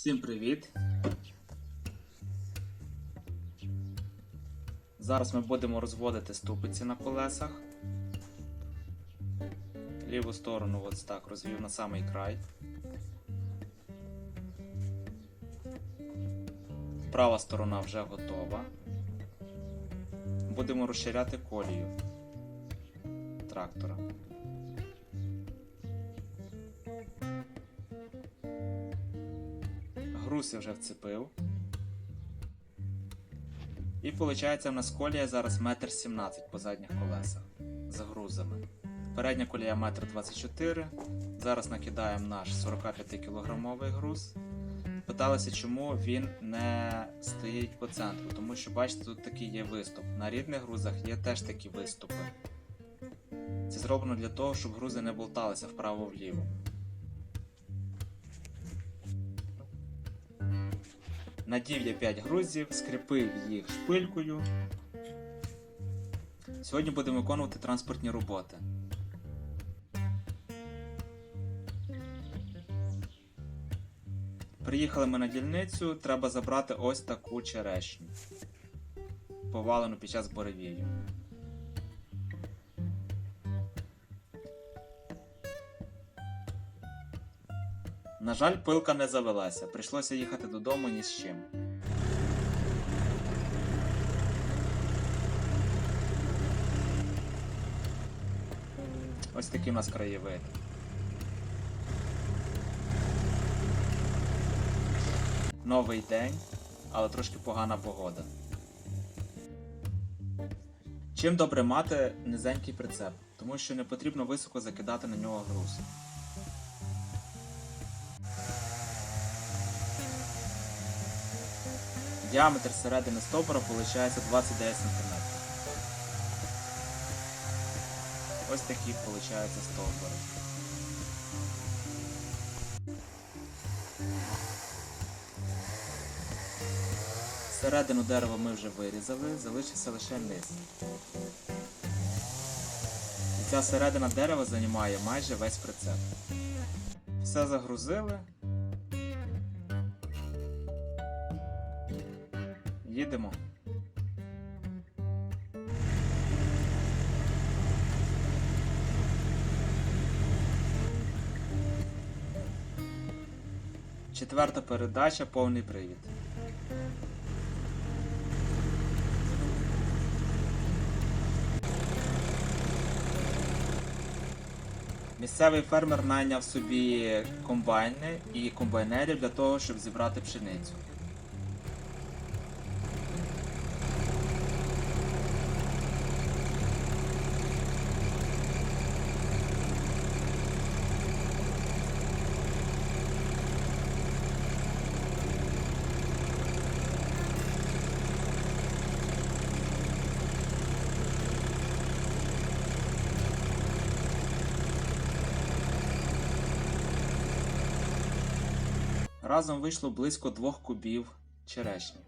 Всім привіт! Зараз ми будемо розводити ступиці на колесах. Ліву сторону ось так розвів на самий край. Права сторона вже готова. Будемо розширяти колію трактора. Груз я вже вцепив. І виходить, в нас колія зараз 1,17 м по задніх колесах з грузами. Передня колія 1,24 м. Зараз накидаємо наш 45 кілограмовий груз. Питалися, чому він не стоїть по центру, тому що бачите, тут такий є виступ. На рідних грузах є теж такі виступи. Це зроблено для того, щоб грузи не болталися вправо-вліво. Надів я 5 грузів, скріпив їх шпилькою. Сьогодні будемо виконувати транспортні роботи. Приїхали ми на дільницю, треба забрати ось таку черешню, повалену під час буревію. На жаль, пилка не завелася, прийшлося їхати додому ні з чим. Ось такий у нас краєвид. Новий день, але трошки погана погода. Чим добре мати низенький прицеп, тому що не потрібно високо закидати на нього груз. Діаметр середини стовбура виходить 29 см. Ось такі виходить стовбури. Середину дерева ми вже вирізали, залишився лише низ. І ця середина дерева займає майже весь прицеп. Все загрузили. Їдемо. Четверта передача повний привід. Місцевий фермер найняв собі комбайни і комбайнерів для того, щоб зібрати пшеницю. Разом вийшло близько двох кубів черешні.